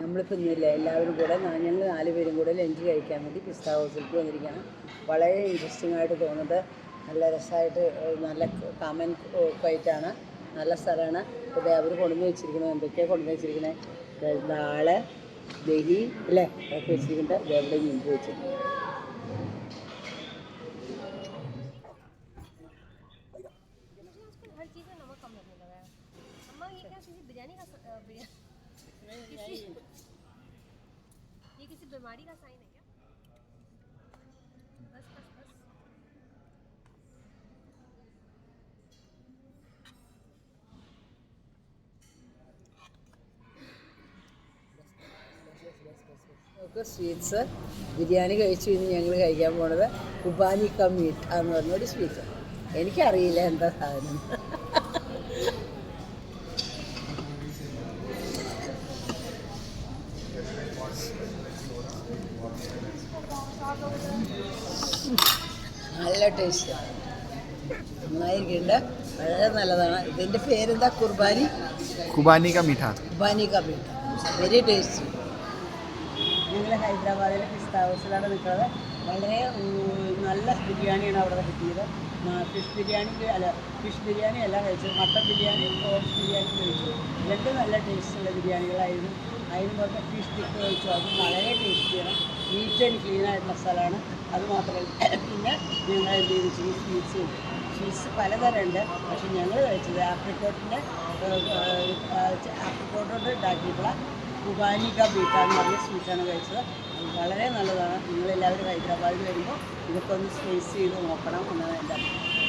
നമ്മളിപ്പോൾ ഇന്നില്ല എല്ലാവരും കൂടെ നാ- ഞങ്ങൾ നാല് പേരും കൂടെ ലഞ്ച് കഴിക്കാൻ വേണ്ടി പിസ്ത ഹൗസിലേക്ക് വന്നിരിക്കുകയാണ് വളരെ ഇൻട്രസ്റ്റിംഗ് ആയിട്ട് തോന്നുന്നത് നല്ല രസമായിട്ട് ഏഹ്, നല്ല കാമൻ ക്വൈറ്റാണ് നല്ല സ്ഥലമാണ് ഇപ്പോൾ അവർ കൊണ്ടുവന്ന് വെച്ചിരിക്കുന്നത് എന്തൊക്കെയാണ് കൊണ്ടുവന്ന് വെച്ചിരിക്കുന്നത് നാളെ ദഹി അല്ലേ അതൊക്കെ വെച്ചിരിക്കുന്നത് ഇവിടെ മുമ്പ് വെച്ചിട്ടുണ്ട് मुझे आजकल हर चीज़ में नमक कम लगने लगा है अम्मा ये क्या किसी बिरयानी का स- अ, बिरयानी किसी ये किसी बीमारी का साइन है क्या बस बस बस നമുക്ക് സ്വീറ്റ്സ് ബിരിയാണി കഴിച്ചു ഇനി ഞങ്ങൾ കഴിക്കാൻ പോണത് കുബാനി ക മീഠ എന്ന് പറഞ്ഞൊരു സ്വീറ്റ് എനിക്കറിയില്ല എന്താ സാധനം നല്ല ടേസ്റ്റ് നന്നായിരിക്കുന്നുണ്ട്. വളരെ നല്ലതാണ്. ഇതിന്റെ പേരെന്താ? കുർബാനി? കുർബാനി കാ കുർബാനി കാ വെരി ടേസ്റ്റി ഞങ്ങൾ ഹൈദരാബാദിലെ പിസ്ത ഹൗസിലാണ് നിൽക്കുന്നത്. വളരെ നല്ല ബിരിയാണിയാണ് അവിടെ കിട്ടിയത്. ഫിഷ് ബിരിയാണി അല്ല ഫിഷ് ബിരിയാണി എല്ലാം കഴിച്ചു മട്ടൻ ബിരിയാണി ബിരിയാണി കഴിച്ചു രണ്ട് നല്ല ടേസ്റ്റുള്ള ബിരിയാണികളായിരുന്നു അതിന് പുറത്തെ ഫിഷ് ടിക്ക് കഴിച്ചു അത് വളരെ ടേസ്റ്റിയാണ് നീറ്റ് ആൻഡ് ക്ലീൻ ആയിട്ടുള്ള സ്ഥലമാണ്. അത് മാത്രമല്ല പിന്നെ ഞങ്ങൾ എന്ത് ചെയ്തു? ചീസ് സ്വീറ്റ്സും സ്വീറ്റ്സ് പലതരമുണ്ട്. പക്ഷെ ഞങ്ങൾ കഴിച്ചത് ആപ്രിക്കോട്ടിന്റെ ആപ്രിക്കോട്ട് കൊണ്ട് ഉണ്ടാക്കിയിട്ടുള്ള കുബാനിക ബീട്ട എന്ന് പറഞ്ഞ സ്വീറ്റാണ് കഴിച്ചത്. വളരെ നല്ലതാണ്. നിങ്ങളെല്ലാവരും ഹൈദരാബാദിൽ വരുമ്പോൾ ഇതൊക്കെ ഒന്ന് സ്പേസ് ചെയ്ത് നോക്കണം എന്നാണ് എന്റെ അഭിപ്രായം.